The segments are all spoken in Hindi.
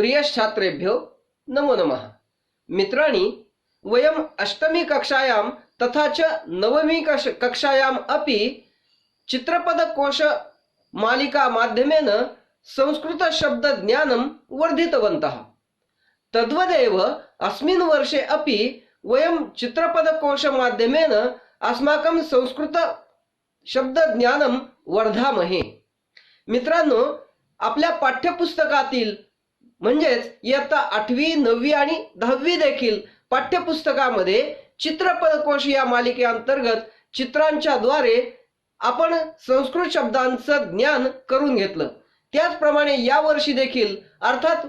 प्रियछात्रेभ्यो नमो नमः। मित्राणि वयम् अष्टमी कक्षायां तथा च नवमी कक्षायाम् अपि चित्रपदकोश मालिका माध्यमेन संस्कृतशब्दज्ञानं वर्धितवन्तः। तद्वदेव अस्मिन् वर्षे अपि वयं चित्रपदकोशमाध्यमेन अस्माकं संस्कृतशब्दज्ञानं वर्धामहे। मित्रांनो आपल्या पाठ्यपुस्तकातील म्हणजेच इयत्ता आठवी नववी आणि दहावी देखील पाठ्यपुस्तकामध्ये चित्रपदकोश या मालिकेअंतर्गत चित्रांच्या द्वारे आपण संस्कृत शब्दांचं ज्ञान करून घेतलं. त्याचप्रमाणे या वर्षी देखील अर्थात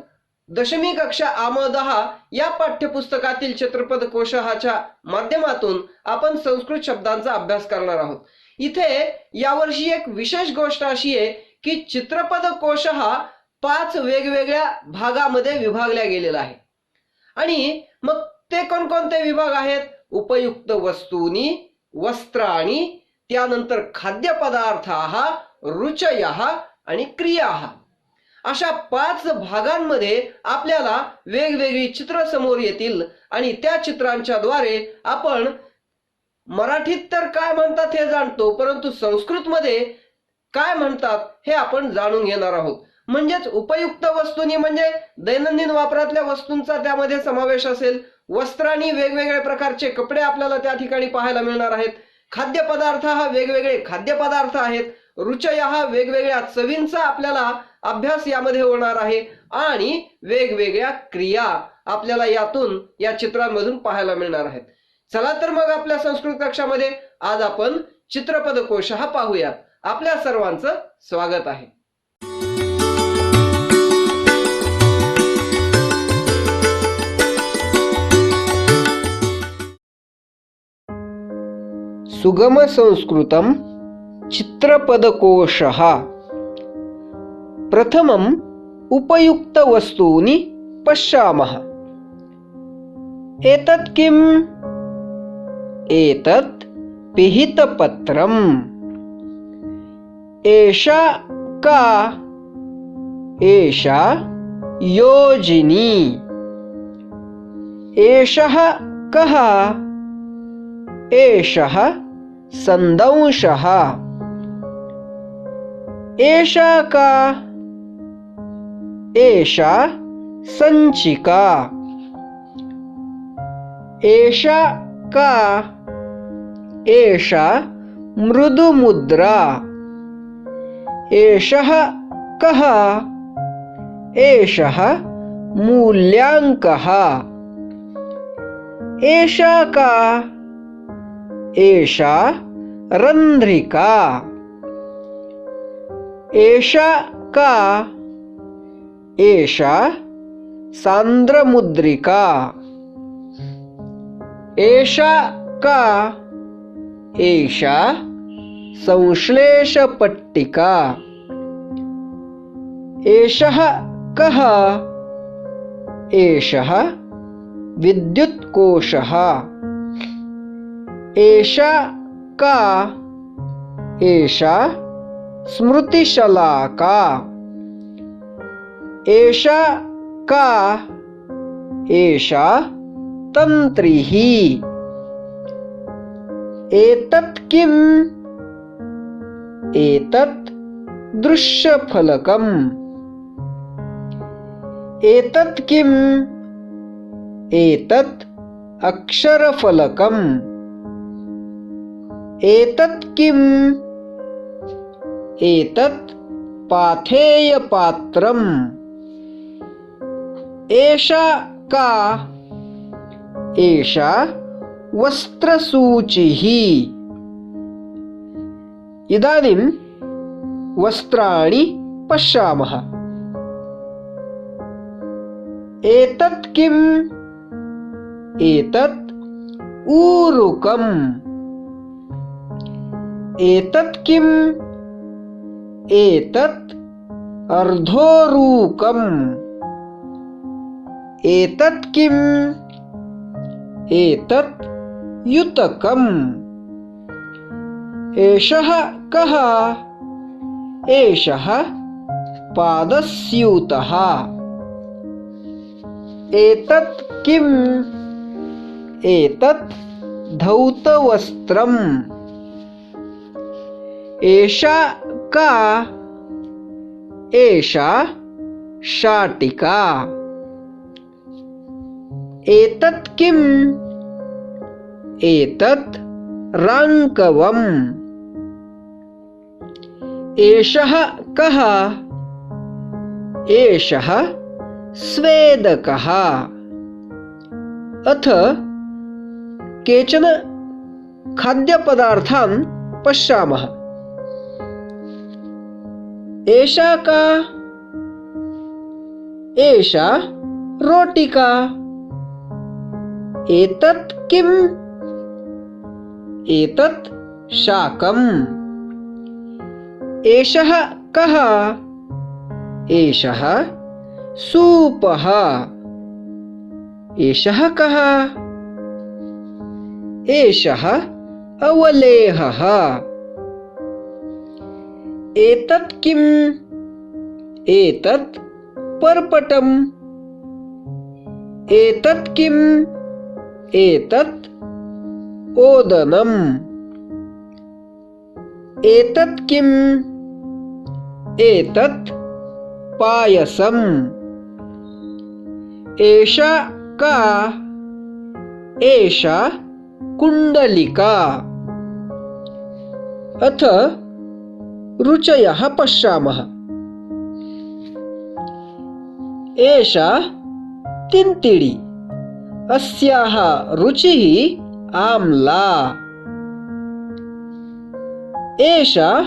दशमी कक्षा आमदहा या पाठ्यपुस्तकातील चित्रपद कोशहाच्या माध्यमातून आपण संस्कृत शब्दांचा अभ्यास करणार आहोत. इथे यावर्षी एक विशेष गोष्ट अशी आहे की चित्रपद कोश हा पाच वेगवेगळ्या भागामध्ये विभागल्या गेलेला आहे. आणि मग ते कोणकोणते विभाग आहेत? उपयुक्त वस्तूनी वस्त्राणी त्यानंतर खाद्यपदार्थ रुचय आणि क्रिया अशा पाच भागांमध्ये आपल्याला वेगवेगळी चित्र समोर येतील आणि त्या चित्रांच्या द्वारे आपण मराठीत तर काय म्हणतात हे जाणतो परंतु संस्कृतमध्ये काय म्हणतात हे आपण जाणून घेणार आहोत. म्हणजेच उपयुक्त वस्तूंनी म्हणजे दैनंदिन वापरातल्या वस्तूंचा त्यामध्ये समावेश असेल. वस्त्रांनी वेगवेगळ्या प्रकारचे कपडे आपल्याला त्या ठिकाणी पाहायला मिळणार आहेत. खाद्यपदार्थ हा वेगवेगळे खाद्यपदार्थ आहेत. रुचय हा वेगवेगळ्या चवींचा आपल्याला अभ्यास यामध्ये होणार आहे. आणि वेगवेगळ्या क्रिया आपल्याला यातून या चित्रांमधून पाहायला मिळणार आहेत. चला तर मग आपल्या संस्कृत कक्षामध्ये आज आपण चित्रपद कोश हा पाहूयात. आपल्या सर्वांचं स्वागत आहे. सुगम संस्कृतम चित्रपदकोशः। प्रथमम् उपयुक्तवस्तूनि पश्यामः। एतत् किम्? एतत् पिहितपत्रम्। एषा का? एषा योजिनी। एषः कः? एषः सन्दंशः एषा का, एषा सञ्चिका एषा का, एषा मृदुमुद्रा। एषः कः, एषः मूल्याङ्कः। एषा का एषा रन्ध्रिका एषा का? एषा सान्द्रमुद्रिका। एषा का? एषा संश्लेषपट्टिका। एषः कः? एषः विद्युत्कोशः एषा का एषा स्मृतिशलाका। एषा का एषा तन्त्रिः एतत् किम्? एतत् दृश्यफलकम्। एतत् किम्? एतत् अक्षरफलकम्। एतत् किम्? एतत् पाथेयपात्रम्। एषा का? एषा वस्त्रसूचिः। इदानीं वस्त्राणि पश्यामः। एतत् किम्? एतत् ऊरुकम्। एतत् किम्? एतत् अर्धोरूकम्। एतत् किम्? एतत् युतकम्। एषः कः? एषः पादस्यूतः। एतत् किम्? एतत् धौतवस्त्रम्। एषा का, एषा शाटिका। एतत् किम्? एतत् राङ्कवम्। एषः कः? एषः स्वेदकः। अथ केचन खाद्यपदार्थान् पश्यामः। एषा का? एषा रोटिका एतत् किम्? एतत् शाकम्। एषः कः? एषः सूपः। एषः कः? एषः अवलेहः। एतत् किम्? एतत् पर्पटम्। एतत् किम्? एतत् ओदनम्। एतत् किम्? एतत् पायसम्। एषा का? एषा कुण्डलिका। अथ रुचयः पश्यामः। एषा अस्याः रुचिः आम्ला एषा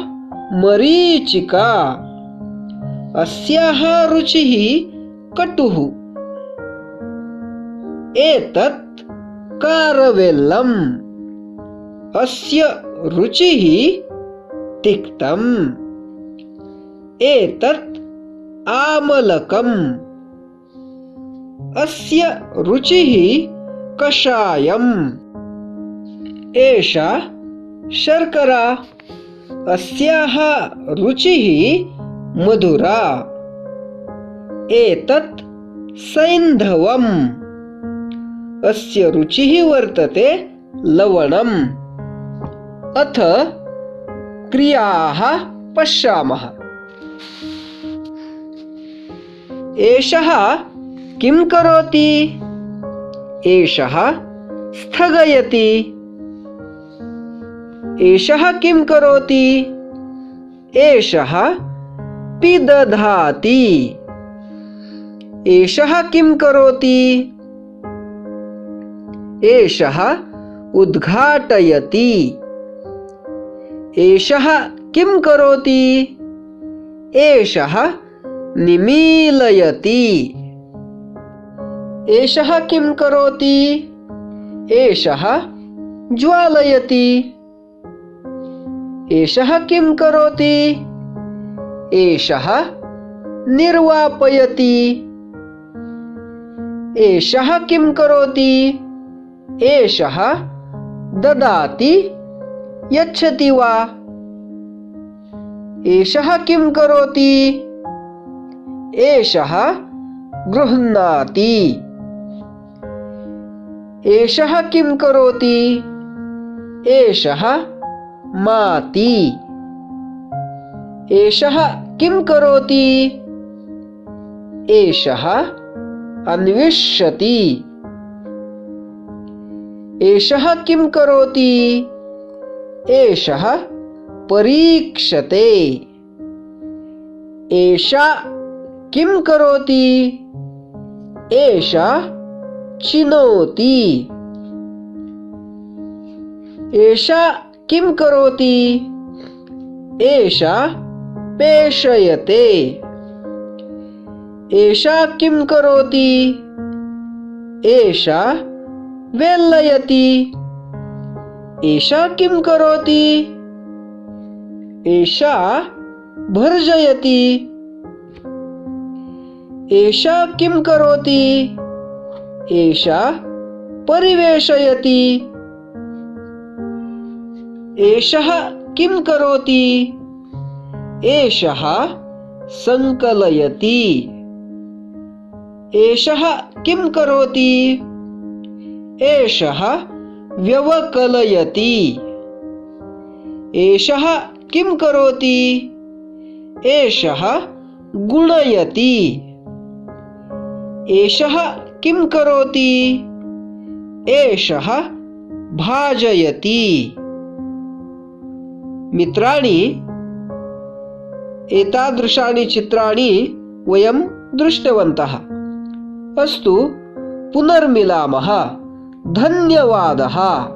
मरीचिका, अस्याः रुचिः कटुः। एतत् कारवेल्लम्, अस्य रुचिः तिक्तम् एतत् आमलकम्। अस्य रुचिः कषायम्। एषा शर्करा। अस्याः रुचिः मधुरा। एतत् सैन्धवम्। अस्य रुचिः वर्तते लवणम्। अथ क्रियाः पश्यामः। एषः किं स्थगयति। एषः किं करोति? एषः पिदधाति। एषः किं करोति? एषः उद्घाटयति। एषः किं करोति? एषः निमीलयति। एषः किं करोति? एषः ज्वालयति। एषः किं करोति? एषः निर्वापयति। एषः किं करोति? एषः ददाति यच्छति वा? एषः किं करोति? एषः गृह्णाति। एषः किं करोति? एषः माति। एषः किं करोति? एषः अन्विष्यति। एषः किं करोति? एषः परीक्षते। एषा किं करोति? एषा चिनोति। एषा किं करोति? एषा पेषयते। एषा किं करोति? एषा वेल्लयति। एषा किं करोति? एषा भर्जयति। एषा किं करोति? एषा परिवेशयति। एषः किं करोति? एषः सङ्कलयति एषः किं करोति? एषः व्यवकलयति। एषः किं करोति? एषः गुणयति। एषः किं करोति? एषः भाजयति। मित्राणि एतादृशानि चित्राणि वयं दृष्टवन्तः। अस्तु पुनर्मिलामः। धन्यवादः।